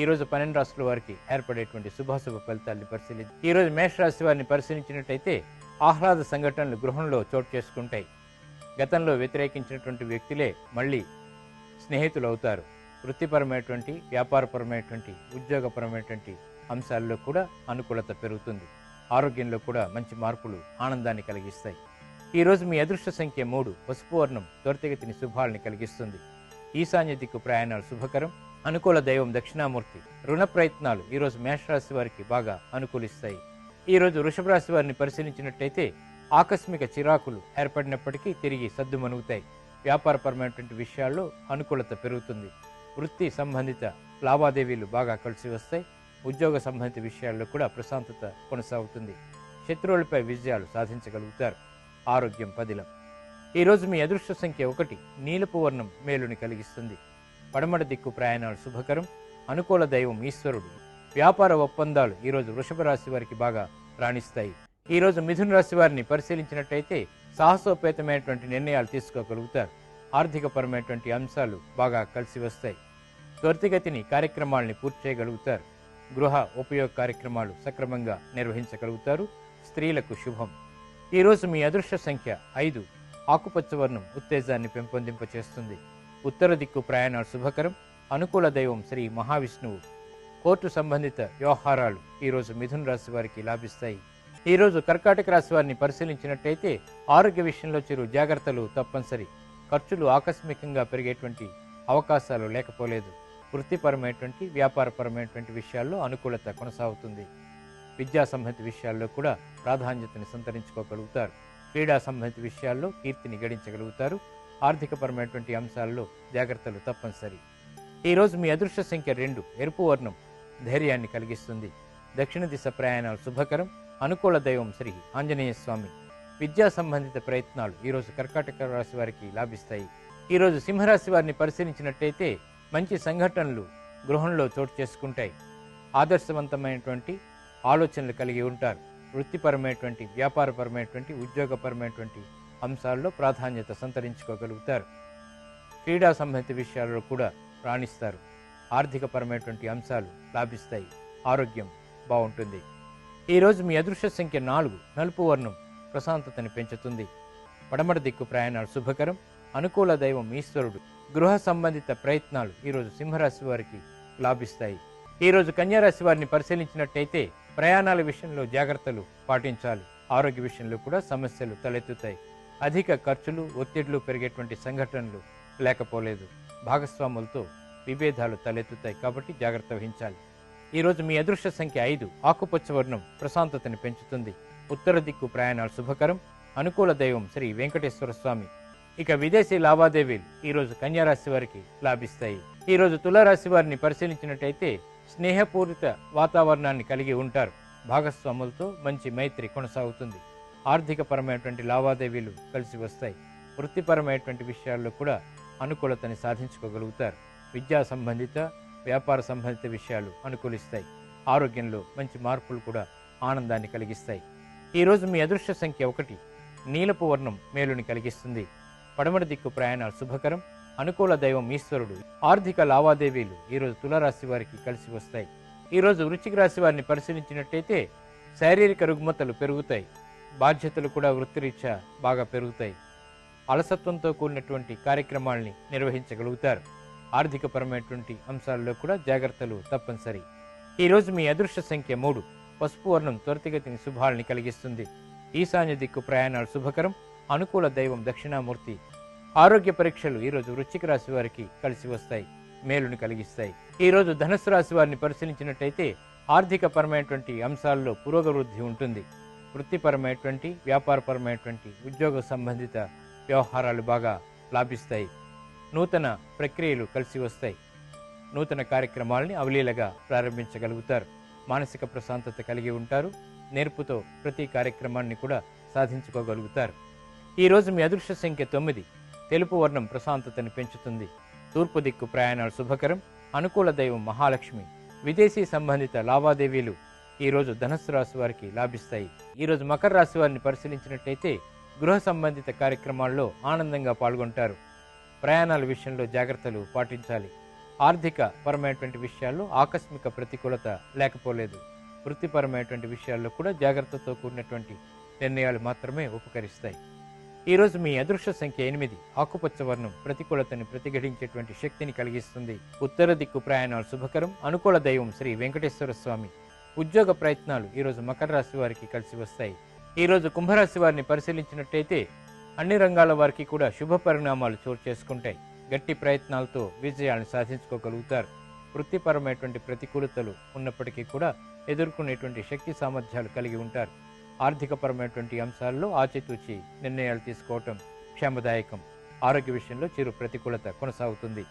ఈ రోజు పన్నెండు రాష్ట్రాల వారికి ఏర్పడేటువంటి శుభాశుభ ఫలితాలను పరిశీలించి ఈ రోజు మేషరాశి వారిని పరిశీలించినట్టయితే ఆహ్లాద సంఘటనలు గృహంలో చోటు చేసుకుంటాయి. గతంలో వ్యతిరేకించినటువంటి వ్యక్తులే మళ్ళీ స్నేహితులు అవుతారు వృత్తిపరమైనటువంటి వ్యాపారపరమైనటువంటి ఉద్యోగపరమైనటువంటి అంశాల్లో కూడా అనుకూలత పెరుగుతుంది. ఆరోగ్యంలో కూడా మంచి మార్పులు ఆనందాన్ని కలిగిస్తాయి. ఈ రోజు మీ అదృష్ట సంఖ్య మూడు పసుపు వర్ణం త్వరితగతిని శుభాలని కలిగిస్తుంది. ఈశాన్య దిక్కు ప్రయాణాలు శుభకరం. అనుకూల దైవం దక్షిణామూర్తి. రుణ ప్రయత్నాలు ఈరోజు మేషరాశి వారికి బాగా అనుకూలిస్తాయి. ఈ రోజు వృషభ రాశి వారిని పరిశీలించినట్టయితే ఆకస్మిక చిరాకులు ఏర్పడినప్పటికీ తిరిగి సద్దుమనుగుతాయి వ్యాపారపరమైనటువంటి విషయాల్లో అనుకూలత పెరుగుతుంది. వృత్తి సంబంధిత లావాదేవీలు బాగా కలిసి వస్తాయి. ఉద్యోగ సంబంధిత విషయాల్లో కూడా ప్రశాంతత కొనసాగుతుంది. శత్రువులపై విజయాలు సాధించగలుగుతారు. ఆరోగ్యం పదిలం. ఈరోజు మీ అదృష్ట సంఖ్య ఒకటి. నీలపు వర్ణం మేలుని కలిగిస్తుంది. పడమట దిక్కు ప్రయాణాలు శుభకరం. అనుకూల దైవం ఈశ్వరుడు. వ్యాపార ఒప్పందాలు ఈరోజు వృషభ రాశి వారికి బాగా రాణిస్తాయి. ఈరోజు మిథున రాశి వారిని పరిశీలించినట్టయితే సాహసోపేతమైనటువంటి నిర్ణయాలు తీసుకోగలుగుతారు. ఆర్థికపరమైనటువంటి అంశాలు బాగా కలిసి వస్తాయి. త్వరితగతిని కార్యక్రమాలని పూర్తి చేయగలుగుతారు. గృహ ఉపయోగ కార్యక్రమాలు సక్రమంగా నిర్వహించగలుగుతారు. స్త్రీలకు శుభం. ఈరోజు మీ అదృష్ట సంఖ్య ఐదు. ఆకుపచ్చ వర్ణం ఉత్తేజాన్ని పెంపొందింపచేస్తుంది. ఉత్తర దిక్కు ప్రయాణాలు శుభకరం. అనుకూల దైవం శ్రీ మహావిష్ణువు. కోర్టు సంబంధిత వ్యవహారాలు ఈరోజు మిథున రాశి వారికి లాభిస్తాయి. ఈరోజు కర్కాటక రాశి వారిని పరిశీలించినట్టయితే ఆరోగ్య విషయంలో చిరు జాగ్రత్తలు తప్పనిసరి. ఖర్చులు ఆకస్మికంగా పెరిగేటువంటి అవకాశాలు లేకపోలేదు. వృత్తిపరమైనటువంటి వ్యాపారపరమైనటువంటి విషయాల్లో అనుకూలత కొనసాగుతుంది. విద్యా సంబంధిత విషయాల్లో కూడా ప్రాధాన్యతని సంతరించుకోగలుగుతారు. క్రీడా సంబంధిత విషయాల్లో కీర్తిని గడించగలుగుతారు. ఆర్థికపరమైనటువంటి అంశాల్లో జాగ్రత్తలు తప్పనిసరి. ఈరోజు మీ అదృష్ట సంఖ్య రెండు ఎరుపు వర్ణం ధైర్యాన్ని కలిగిస్తుంది. దక్షిణ దిశ ప్రయాణాలు శుభకరం అనుకూల దైవం శ్రీ ఆంజనేయ స్వామి. విద్యా సంబంధిత ప్రయత్నాలు ఈరోజు కర్కాటక రాశి వారికి లాభిస్తాయి. ఈరోజు సింహరాశి వారిని పరిశీలించినట్టయితే మంచి సంఘటనలు గృహంలో చోటు చేసుకుంటాయి. ఆదర్శవంతమైనటువంటి ఆలోచనలు కలిగి ఉంటారు. వృత్తిపరమైనటువంటి వ్యాపారపరమైనటువంటి ఉద్యోగపరమైనటువంటి అంశాల్లో ప్రాధాన్యత సంతరించుకోగలుగుతారు. క్రీడా సంబంధిత విషయాల్లో కూడా రాణిస్తారు. ఆర్థికపరమైనటువంటి అంశాలు లాభిస్తాయి. ఆరోగ్యం బాగుంటుంది. ఈరోజు మీ అదృష్ట సంఖ్య నాలుగు. నలుపు వర్ణం ప్రశాంతతని పెంచుతుంది. పడమడ దిక్కు ప్రయాణాలు శుభకరం. అనుకూల దైవం ఈశ్వరుడు. గృహ సంబంధిత ప్రయత్నాలు ఈరోజు సింహరాశి వారికి లాభిస్తాయి. ఈరోజు కన్యారాశి వారిని పరిశీలించినట్టయితే ప్రయాణాల విషయంలో జాగ్రత్తలు పాటించాలి. ఆరోగ్య విషయంలో కూడా సమస్యలు తలెత్తుతాయి. అధిక ఖర్చులు ఒత్తిళ్ళు పెరిగేటువంటి సంఘటనలు లేకపోలేదు. భాగస్వాములతో విభేదాలు తలెత్తుతాయి కాబట్టి జాగ్రత్త వహించాలి. ఈరోజు మీ అదృష్ట సంఖ్య ఐదు. ఆకుపచ్చ వర్ణం ప్రశాంతతని పెంచుతుంది. ఉత్తర దిక్కు ప్రయాణాలు శుభకరం. అనుకూల దైవం శ్రీ వెంకటేశ్వర స్వామి. ఇక విదేశీ లావాదేవీలు ఈరోజు కన్యారాశి వారికి లాభిస్తాయి. ఈరోజు తులారాశి వారిని పరిశీలించినట్టయితే స్నేహపూరిత వాతావరణాన్ని కలిగి ఉంటారు. భాగస్వాములతో మంచి మైత్రి కొనసాగుతుంది. ఆర్థికపరమైనటువంటి లావాదేవీలు కలిసి వస్తాయి. వృత్తిపరమైనటువంటి విషయాల్లో కూడా అనుకూలతని సాధించుకోగలుగుతారు. విద్యా సంబంధిత వ్యాపార సంబంధిత విషయాలు అనుకూలిస్తాయి. ఆరోగ్యంలో మంచి మార్పులు కూడా ఆనందాన్ని కలిగిస్తాయి. ఈరోజు మీ అదృష్ట సంఖ్య ఒకటి. నీలపు వర్ణం మేలుని కలిగిస్తుంది. పడమటి దిక్కు ప్రయాణాలు శుభకరం. అనుకూల దైవం ఈశ్వరుడు. ఆర్థిక లావాదేవీలు ఈరోజు తులారాశి వారికి కలిసి వస్తాయి. ఈరోజు వృశ్చిక రాశి వారిని పరిశీలించినట్టయితే శారీరక రుగ్మతలు పెరుగుతాయి. బాధ్యతలు కూడా వృత్తిరీత్యా బాగా పెరుగుతాయి. అలసత్వంతో కూడినటువంటి కార్యక్రమాల్ని నిర్వహించగలుగుతారు. ఆర్థికపరమైనటువంటి అంశాల్లో కూడా జాగ్రత్తలు తప్పనిసరి. ఈరోజు మీ అదృష్ట సంఖ్య మూడు. పసుపు వర్ణం త్వరితగతిని శుభాలని కలిగిస్తుంది. ఈశాన్య దిక్కు ప్రయాణాలు శుభకరం. అనుకూల దైవం దక్షిణామూర్తి. ఆరోగ్య పరీక్షలు ఈరోజు వృశ్చిక రాశి వారికి కలిసి వస్తాయి. మేలుని కలిగిస్తాయి. ఈరోజు ధనుసు రాశి వారిని పరిశీలించినట్టయితే ఆర్థికపరమైనటువంటి అంశాల్లో పురోగవృద్ధి ఉంటుంది. వృత్తిపరమైనటువంటి వ్యాపారపరమైనటువంటి ఉద్యోగ సంబంధిత వ్యవహారాలు బాగా లాభిస్తాయి. నూతన ప్రక్రియలు కలిసి వస్తాయి. నూతన కార్యక్రమాలని అవలీలగా ప్రారంభించగలుగుతారు. మానసిక ప్రశాంతత కలిగి ఉంటారు. నేర్పుతో ప్రతి కార్యక్రమాన్ని కూడా సాధించుకోగలుగుతారు. ఈరోజు మీ అదృష్ట సంఖ్య తొమ్మిది. తెలుపు వర్ణం ప్రశాంతతను పెంచుతుంది. తూర్పు దిక్కు ప్రయాణాలు శుభకరం. అనుకూల దైవం మహాలక్ష్మి. విదేశీ సంబంధిత లావాదేవీలు ఈరోజు ధనస్సు రాశి వారికి లాభిస్తాయి. ఈరోజు మకర రాశి వారిని పరిశీలించినట్లయితే గృహ సంబంధిత కార్యక్రమాల్లో ఆనందంగా పాల్గొంటారు. ప్రయాణాల విషయంలో జాగ్రత్తలు పాటించాలి. ఆర్థిక పరమైనటువంటి విషయాల్లో ఆకస్మిక ప్రతికూలత లేకపోలేదు. వృత్తిపరమైనటువంటి విషయాల్లో కూడా జాగ్రత్తతో కూడినటువంటి నిర్ణయాలు మాత్రమే ఉపకరిస్తాయి. ఈ రోజు మీ అదృష్ట సంఖ్య ఎనిమిది. ఆకుపచ్చ వర్ణం ప్రతికూలతని ప్రతిఘటించేటువంటి శక్తిని కలిగిస్తుంది. ఉత్తర దిక్కు ప్రయాణాలు శుభకరం. అనుకూల దైవం శ్రీ వెంకటేశ్వర స్వామి. ఉద్యోగ ప్రయత్నాలు ఈరోజు మకర రాశి వారికి కలిసి వస్తాయి. ఈ రోజు కుంభరాశి వారిని పరిశీలించినట్టయితే అన్ని రంగాల వారికి కూడా శుభ పరిణామాలు చోటు చేసుకుంటాయి. గట్టి ప్రయత్నాలతో విజయాలను సాధించుకోగలుగుతారు. వృత్తిపరమైనటువంటి ప్రతికూలతలు ఉన్నప్పటికీ కూడా ఎదుర్కొనేటువంటి శక్తి సామర్థ్యాలు కలిగి ఉంటారు. ఆర్థికపరమైనటువంటి అంశాల్లో ఆచితూచి నిర్ణయాలు తీసుకోవటం క్షేమదాయకం. ఆరోగ్య విషయంలో చిరు ప్రతికూలత కొనసాగుతుంది.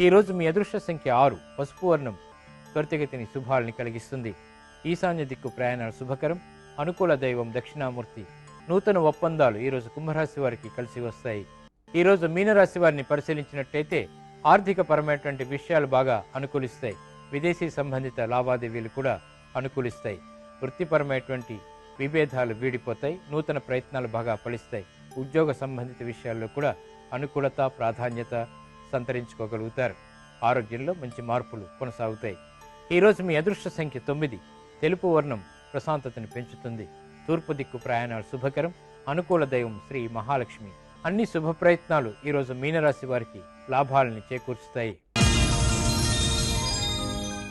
ఈ రోజు మీ అదృష్ట సంఖ్య ఆరు పసుపు వర్ణం త్వరితగతిని శుభాలని కలిగిస్తుంది. ఈశాన్య దిక్కు ప్రయాణాలు శుభకరం. అనుకూల దైవం దక్షిణామూర్తి నూతన ఒప్పందాలు ఈరోజు కుంభరాశి వారికి కలిసి వస్తాయి. ఈ రోజు మీనరాశి వారిని పరిశీలించినట్టయితే ఆర్థిక పరమైనటువంటి విషయాలు బాగా అనుకూలిస్తాయి. విదేశీ సంబంధిత లావాదేవీలు కూడా అనుకూలిస్తాయి. వృత్తిపరమైనటువంటి విభేదాలు వీడిపోతాయి. నూతన ప్రయత్నాలు బాగా ఫలిస్తాయి. ఉద్యోగ సంబంధిత విషయాల్లో కూడా అనుకూలత ప్రాధాన్యత సంతరించుకోగలుగుతారు. ఆరోగ్యంలో మంచి మార్పులు కొనసాగుతాయి. ఈరోజు మీ అదృష్ట సంఖ్య తొమ్మిది. తెలుపు వర్ణం ప్రశాంతతను పెంచుతుంది. తూర్పు దిక్కు ప్రయాణాలు శుభకరం. అనుకూల దైవం శ్రీ మహాలక్ష్మి. అన్ని శుభ ప్రయత్నాలు ఈరోజు మీనరాశి వారికి లాభాలని చేకూర్చుతాయి